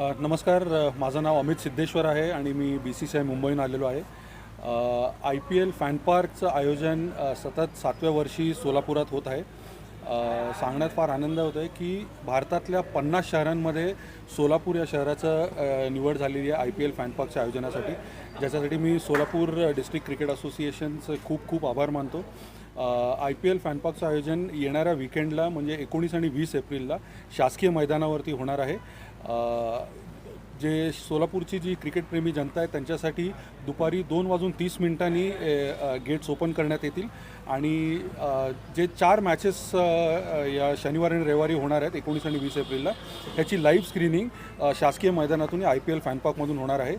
नमस्कार. माझं नाव अमित सिद्धेश्वर आहे आणि मी बी सी सी आय मुंबईहून आलेलो आहे. आय पी एल फॅन पार्कचं आयोजन सतत सातव्या वर्षी सोलापुरात होत आहे. सांगण्यात फार आनंद होतो आहे की भारतातल्या पन्नास शहरांमध्ये सोलापूर या शहराचं निवड झालेली आहे आय पी एल फॅन पार्कच्या आयोजनासाठी. ज्याच्यासाठी मी सोलापूर डिस्ट्रिक्ट क्रिकेट असोसिएशनचे खूप खूप आभार मानतो. आय पी एल फॅन पार्कचं आयोजन येणाऱ्या विकेंडला म्हणजे एकोणीस आणि वीस एप्रिलला शासकीय मैदानावरती होणार आहे. जे सोलापूरची जी क्रिकेटप्रेमी जनता आहे त्यांच्यासाठी दुपारी दोन वाजून तीस मिनिटांनी गेट्स ओपन करण्यात येतील. आणि जे चार मॅचेस या शनिवार आणि रविवारी होणार आहेत एकोणीस आणि वीस एप्रिलला ह्याची लाईव्ह स्क्रीनिंग शासकीय मैदानातून आय पी एल फॅनपार्कमधून होणार आहे.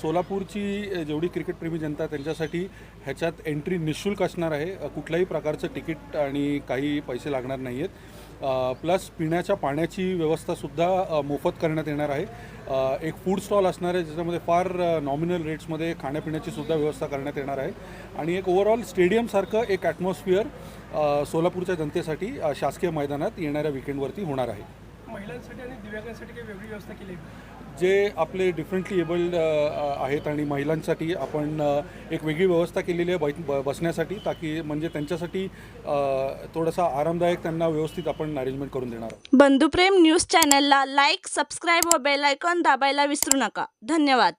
सोलापूरची जेवढी क्रिकेटप्रेमी जनता आहे त्यांच्यासाठी ह्याच्यात एंट्री निशुल्क असणार आहे. कुठल्याही प्रकारचं तिकीट आणि काही पैसे लागणार नाही आहेत प्लस पिण्याच्या पाण्याची व्यवस्थासुद्धा मोफत करण्यात येणार आहे. एक फूड स्टॉल असणार आहे ज्याच्यामध्ये फार नॉमिनल रेट्समध्ये खाण्यापिण्याची सुद्धा व्यवस्था करण्यात येणार आहे. आणि एक ओव्हरऑल स्टेडियमसारखं एक ॲटमॉस्फिअर सोलापूरच्या जनतेसाठी शासकीय मैदानात येणाऱ्या विकेंडवरती होणार आहे. महिलांसाठी आणि दिव्यांगांसाठी काही वेगळी व्यवस्था केली? जे आपले डिफरंटली एबल्ड आहेत आणि महिलांसाठी आपण एक वेगळी व्यवस्था केलेली आहे बै ब- बसण्यासाठी ताकी म्हणजे त्यांच्यासाठी थोडासा आरामदायक त्यांना व्यवस्थित आपण अरेंजमेंट करून देणार आहोत. बंधुप्रेम न्यूज चॅनलला लाईक सबस्क्राईब व बेल आयकॉन दाबायला विसरू नका. धन्यवाद.